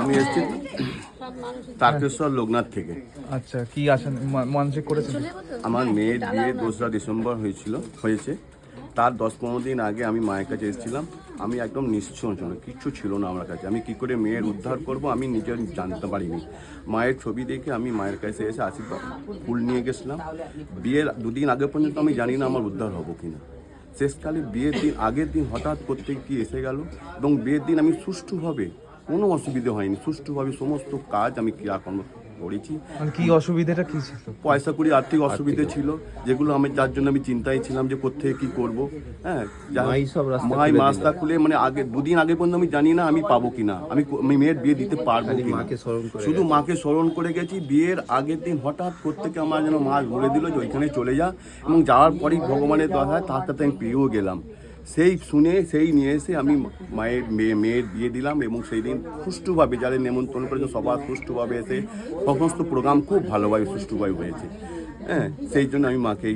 আমি এসেছি তারকেশ্বর লোকনাথ থেকে। আচ্ছা কি আসেন? মানসিক করেছেন? আমার মেয়ের বিয়ে দোসরা ডিসেম্বর হয়েছিল হয়েছে। তার দশ পনেরো দিন আগে আমি মায়ের কাছে এসেছিলাম। আমি একদম নিশ্চয় ছিল কিচ্ছু ছিল না আমার কাছে। আমি কি করে মেয়ের উদ্ধার করব আমি নিজের জানতে পারিনি। মায়ের ছবি দেখে আমি মায়ের কাছে এসে আশীর্বাদ ফুল নিয়ে গেছিলাম। বিয়ের দুদিন আগে পর্যন্ত আমি জানি না আমার উদ্ধার হব কিনা। শেষকালে বিয়ের দিন আগের দিন হঠাৎ করতে কি এসে গেল এবং বিয়ের দিন আমি সুষ্ঠুভাবে কোনো অসুবিধে হয়নি। সুষ্ঠুভাবে সমস্ত কাজ আমি ক্রিয়াকর্ম করেছি। মানে কি অসুবিধাটা কি ছিল? পয়সা করি আর্থিক অসুবিধে ছিল। যেগুলো আমি যার জন্য আমি চিন্তায় ছিলাম যে কোথেকে কি করব। হ্যাঁ মাই সব রাস্তা খুলে মানে আগে দুদিন আগে পর্যন্ত আমি জানি না আমি পাবো কিনা। আমি আমি মেয়ের বিয়ে দিতে পারব করে শুধু মাকে স্মরণ করে গেছি বিয়ের আগের দিন হঠাৎ প্রত্যেকে আমার যেন মা বলে দিল যে ওইখানে চলে যা। এবং যাওয়ার পরেই ভগবানের দশায় তার সাথে আমি পেয়েও গেলাম। সেই শুনে, সেই নিয়ে এসে আমি মায়ের মেয়ে মেয়ের বিয়ে দিলাম এবং সেই দিন সুষ্ঠুভাবে যাদের নেমন্তন্ন করেছে, সবার সুষ্ঠুভাবে এসে সমস্ত প্রোগ্রাম খুব ভালোভাবে সুষ্ঠুভাবে হয়েছে। হ্যাঁ সেই জন্য আমি মাকে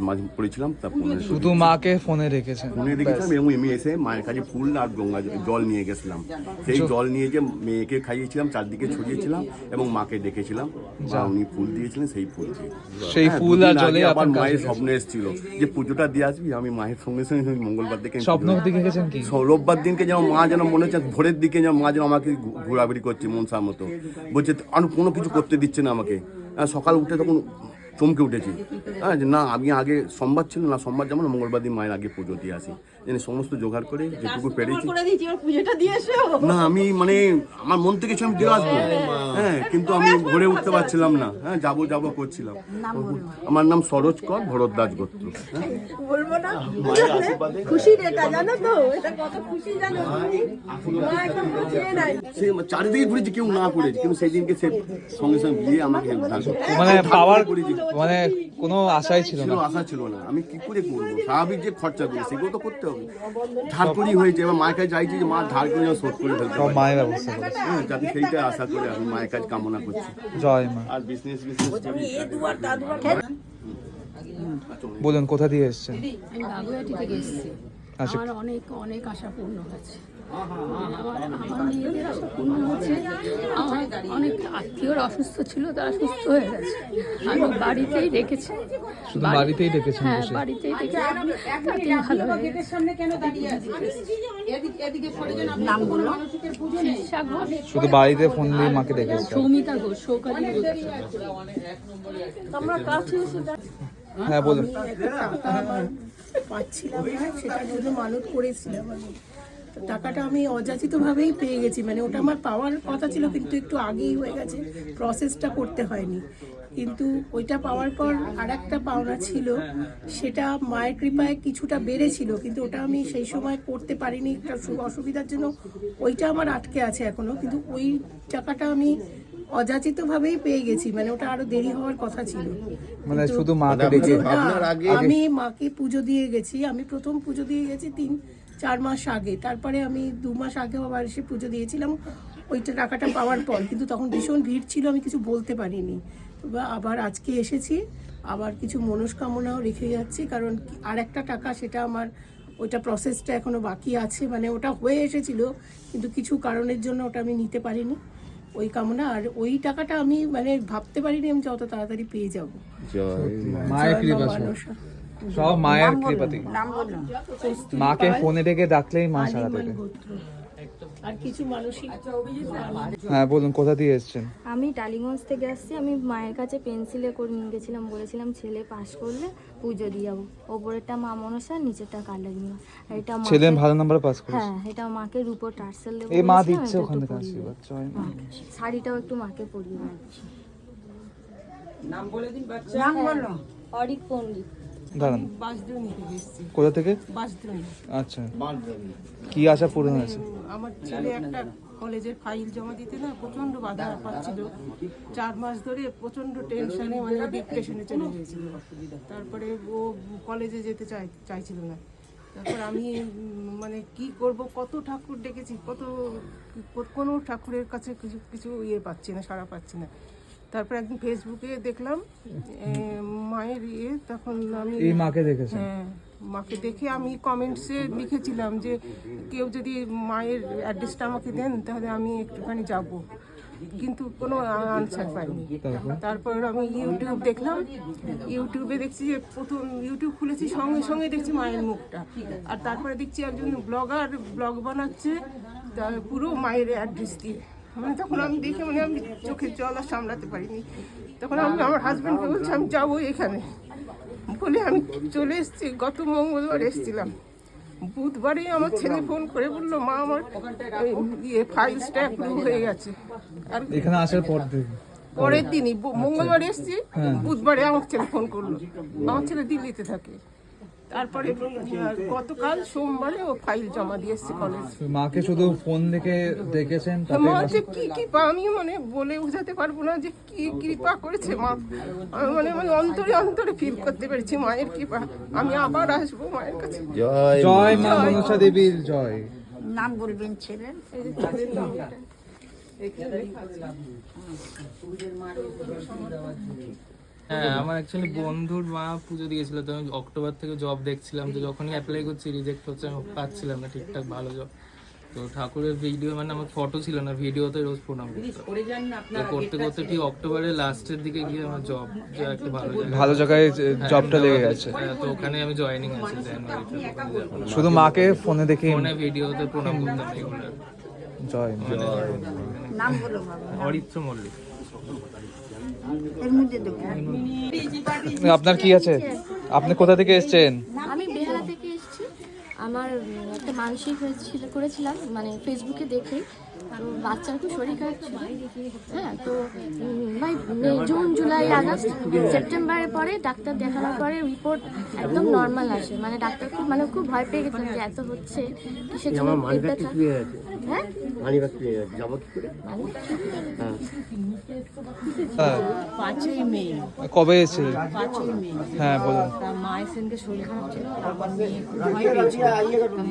মাঝে পড়েছিলাম তা ফোনে শুধু মাকে ফোনে রেখেছেন? ফোনে দেখেছিলাম এবং আমি এসে মায়ের কাছে ফুল আর গঙ্গা জল- নিয়ে গেছিলাম। সেই জল। নিয়ে যে মেয়েকে খাইয়েছিলাম চারদিকে ছড়িয়েছিলাম এবং মাকে ডেকেছিলাম মা উনি ফুল দিয়েছিলেন সেই ফুল দিয়ে। সেই হ্যাঁ, ফুল আর জলে আবার মায়ের স্বপ্ন এসেছিল যে পুজোটা দিয়ে আসবি আমি মায়ের সঙ্গে সঙ্গে মঙ্গলবার দিকে স্বপ্ন দেখে গেছেন কি? রোববার দিনকে যেন মা যেন মনে হচ্ছে ভোরের দিকে যেন মা যেন আমাকে ঘোরাঘুরি করছে মনসার মতো। বলছে আর কোনো কিছু করতে দিচ্ছে না আমাকে। সকাল উঠে তখন চমকে উঠেছি। হ্যাঁ যে না আমি আগে সোমবার ছিল না সোমবার যেমন মঙ্গলবার দিন মায়ের আগে পুজো দিয়ে আসি। যেন সমস্ত জোগাড় করে যেটুকু পেরেছি। না আমি মানে আমার মন থেকে আমি দিয়ে আসব। হ্যাঁ কিন্তু আমি ভরে উঠতে পারছিলাম না। হ্যাঁ যাব যাব করছিলাম। আমার নাম সরোজ কর ভরদ্বাজ গোত্র। হ্যাঁ। বলব না? খুশির জানো তো? এটা কত খুশি জানো? তুমি? মা এখন চেয়ে নাই। সে চারিদিকে ঘুরেছি কেউ না করেছে কিন্তু সেই দিনকে সে সঙ্গে সঙ্গে গিয়ে আমাকে মানে পাওয়ার করেছি। মানে কোনো আশাই ছিল ছিল না আশা ছিল না। আমি কি করে করব? স্বাভাবিক যে খরচাগুলো সেগুলো তো করতে হবে। ধার করি হয়েছে এবার মায়ের কাছে চাইছি যে মা ধার করে যেন শোধ করে ফেলতে সব মায়ের ব্যবস্থা করেছে। হ্যাঁ, যাতে সেইটা আশা করে আমি মায়ের কাছে কামনা করছি। জয় মা। আর বিজনেস বিজনেস করি। বলুন কোথা দিয়ে এসেছেন আমি বাগুইয়াটি থেকে এসেছি। আমার অনেক অনেক আশা পূর্ণ হয়েছে আমার আমার মেয়েদের আশা পূর্ণ হয়েছে আমার অনেক আত্মীয়রা অসুস্থ ছিল তারা সুস্থ হয়ে গেছে। আমি বাড়িতেই রেখেছি শুধু বাড়িতেই রেখেছেন হ্যাঁ বাড়িতেই রেখেছি তাতেই ভালো নাম শুধু বাড়িতে ফোন দিয়ে মাকে দেখেছেন সৌমিতা ঘোষ সৌকালী ঘোষ। আমরা কাছে হ্যাঁ বলুন। পাচ্ছিলাম সেটার জন্য মানত করেছিলাম আমি। টাকাটা আমি অযাচিতভাবেই পেয়ে গেছি। মানে ওটা আমার পাওয়ার কথা ছিল কিন্তু একটু আগেই হয়ে গেছে। প্রসেসটা করতে হয়নি। কিন্তু ওইটা পাওয়ার পর আর একটা পাওনা ছিল সেটা মায়ের কৃপায় কিছুটা বেড়েছিল কিন্তু ওটা আমি সেই সময় করতে পারিনি। একটা অসুবিধার জন্য ওইটা আমার আটকে আছে এখনও কিন্তু ওই টাকাটা আমি অযাচিতভাবেই পেয়ে গেছি। মানে ওটা আরও দেরি হওয়ার কথা ছিল। মানে শুধু মাকে না, আমি মাকে পুজো দিয়ে গেছি। আমি প্রথম পুজো দিয়ে গেছি তিন চার মাস আগে। তারপরে আমি দু মাস আগেও আবার এসে পুজো দিয়েছিলাম। ওইটা টাকাটা পাওয়ার পর কিন্তু তখন ভীষণ ভিড় ছিল আমি কিছু বলতে পারিনি। আবার আজকে এসেছি আবার কিছু মনস্কামনাও রেখে যাচ্ছি কারণ আর একটা টাকা সেটা আমার ওইটা প্রসেসটা এখনও বাকি আছে মানে ওটা হয়ে এসেছিল কিন্তু কিছু কারণের জন্য ওটা আমি নিতে পারিনি। ওই কামনা আর ওই টাকাটা আমি মানে ভাবতে পারিনি আমি যত তাড়াতাড়ি পেয়ে যাব। সব। মায়ের নাম বলল মাকে ফোনে ডেকে ডাকলেই মা সারা দেবে। আর কিছু মানসিক হ্যাঁ বলুন কোথা দিয়ে এসেছেন? আমি টালিগঞ্জ থেকে আসছি। আমি মায়ের কাছে পেন্সিলে করে নিয়ে গেছিলাম বলেছিলাম ছেলে পাস করলে পুজো দিয়ে যাব। ওপরেরটা মা মনসা নিচেরটা কালারি মা। আর এটা ছেলে ভালো নাম্বার পাস করেছে? হ্যাঁ এটা মাকে রূপো টার্সেল দেবো এই মা দিচ্ছে ওখান থেকে আশীর্বাদ জয় শাড়িটাও একটু মাকে পরিয়ে দিচ্ছি। নাম বলল অরিক পণ্ডিত। দাঁড়ান। কোথা থেকে? আচ্ছা। কি আশা পূরণ হয়েছে? আমার ছেলে একটা কলেজের ফাইল জমা দিতে না প্রচণ্ড বাধা পাচ্ছিল। চার মাস ধরে প্রচণ্ড টেনশনে মানে ডিপ্রেশনে চলে গিয়েছিল। তারপরে ও কলেজে যেতে চাই, চাইছিল না। তারপর আমি মানে কি করব, কত ঠাকুর ডেকেছি কত, কোনো ঠাকুরের কাছে কিছু কিছু ইয়ে পাচ্ছি না, সাড়া পাচ্ছি না। তারপর একদিন ফেসবুকে দেখলাম মায়ের ইয়ে তখন আমি এই মাকে দেখেছেন? হ্যাঁ মাকে দেখে আমি কমেন্টসে লিখেছিলাম যে কেউ যদি মায়ের অ্যাড্রেসটা আমাকে দেন তাহলে আমি একটুখানি যাব। কিন্তু কোনো আনসার পাইনি। তারপর? আমি ইউটিউব দেখলাম ইউটিউবে দেখছি যে প্রথম ইউটিউব খুলেছি সঙ্গে সঙ্গে দেখছি মায়ের মুখটা। আর তারপরে দেখছি একজন ব্লগার ব্লগ বানাচ্ছে তার পুরো মায়ের অ্যাড্রেস দিয়ে। মানে তখন আমি দেখে মানে আমি চোখের জল আর সামলাতে পারিনি তখন আমি আমার হাজব্যান্ডকে বলছি আমি যাব এখানে। বলে আমি চলে এসেছি গত মঙ্গলবার এসেছিলাম। বুধবারই আমার ছেলে ফোন করে বলল মা আমার ইয়ে ফাইলসটা অ্যাপ্রুভ হয়ে গেছে। আর এখানে আসার পর পরের দিনই মঙ্গলবার এসেছি বুধবারে আমার ছেলে ফোন করল। আমার ছেলে দিল্লিতে থাকে। তারপরে গতকাল সোমবারে ও ফাইল জমা দিয়ে এসছে কলেজ মাকে শুধু ফোন দেখে দেখেছেন? মা যে কি কৃপা আমি মানে বলে বোঝাতে পারব না যে কি কৃপা করেছে মা। আমি মানে মানে অন্তরে অন্তরে ফিল করতে পেরেছি মায়ের কৃপা। আমি আবার আসব মায়ের কাছে। জয় মা মনসা দেবীর জয়। নাম বলবেন ছেলের? এই যে ছেলের নামটা। হ্যাঁ আমার অ্যাকচুয়ালি বন্ধুর মা পুজো দিয়েছিল তো আমি অক্টোবর থেকে জব দেখছিলাম তো যখনই অ্যাপ্লাই করছি রিজেক্ট হচ্ছে আমি পাচ্ছিলাম না ঠিকঠাক ভালো জব তো ঠাকুরের ভিডিও মানে আমার ফটো ছিল না ভিডিওতে রোজ প্রণাম তো করতে করতে ঠিক অক্টোবরের লাস্টের দিকে গিয়ে আমার জব একটা ভালো জায়গায় ভালো জায়গায় জবটা লেগে গেছে। হ্যাঁ, তো ওখানে আমি জয়েনিং আছি জানুয়ারিতে শুধু মাকে ফোনে দেখে ফোনে ভিডিওতে প্রণাম করতাম রেগুলার জয় নাম বলো। অরিত্র মল্লিক। আপনার কি আছে? আপনি কোথা থেকে এসছেন? আমি বেহালা থেকে এসেছি। আমার একটা মানসিক হয়েছিল করেছিলাম মানে ফেসবুকে দেখে। তো বাচ্চার খুব শরীর খারাপ ছিল। হ্যাঁ তো ভাই জুন জুলাই আগস্ট সেপ্টেম্বরের পরে ডাক্তার দেখানোর পরে রিপোর্ট একদম নর্মাল আসে। মানে ডাক্তার খুব মানে খুব ভয় পেয়ে গেছিলাম যে এত হচ্ছে কিসের জন্য পেট ব্যথা? হ্যাঁ? হ্যাঁ। পাঁচই মে। কবে মে। হ্যাঁ, বলুন। মায়ের সেনকে শরীর খারাপ ছিল তারপর মেয়ে ভয় পেয়েছিল।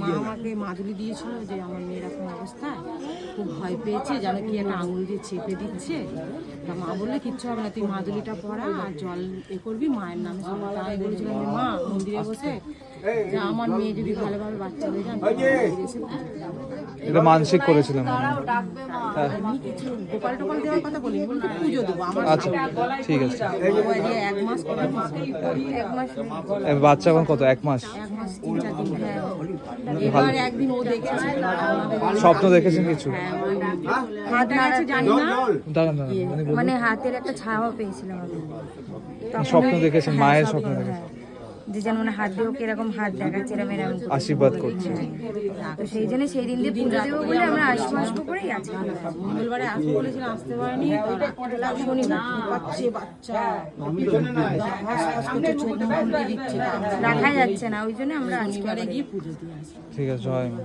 মা আমাকে মাদুলি দিয়েছিল যে আমার মেয়ের এরকম অবস্থা। খুব ভয় পেয়েছে, যেন কি একটা আঙুল দিয়ে চেপে দিচ্ছে। তা মা বললে, কিচ্ছু হবে না, তুই মাদুলিটা পড়া আর জল এ করবি, মায়ের নামে সবাই তাই বলেছিলাম মা মন্দিরে বসে যে আমার মেয়ে যদি ভালোভাবে বাচ্চা হয়ে। এটা মানসিক করেছিলাম আমি। কিছু গোপাল টোপাল দেওয়ার কথা বলিনি বলতে পুজো দেবো আমার আচ্ছা ঠিক আছে। এক মাস এক মাস বাচ্চা এখন কত? এক মাস? এক মাস তিন চার দিন হ্যাঁ। এবার একদিন ও দেখেছে স্বপ্ন দেখেছেন কিছু? হ্যাঁ, হাত নাড়াচ্ছে জানি না। দাঁড়ান দাঁড়ান মানে মানে হাতের একটা ছাওয়া পেয়েছিলাম আমি। স্বপ্ন দেখেছেন, হ্যাঁ, মায়ের স্বপ্ন, স্বপ্ন দেখেছেন। যে যেন মানে হাত দিয়েও কীরকম হাত দেখাচ্ছে এরম এরকম করে। আশীর্বাদ করছে। তো সেই জন্য সেই দিন দিয়ে পুজো দেবো বলে আমরা আসব আসব করেই আছি। মঙ্গলবারে আসব বলেছিলাম আসতে পারিনি শুনি না। বাচ্চা। তা রাখা যাচ্ছে না ওই জন্য আমরা আজকে গিয়ে পুজো দিয়ে আসি ঠিক আছে জয় মা।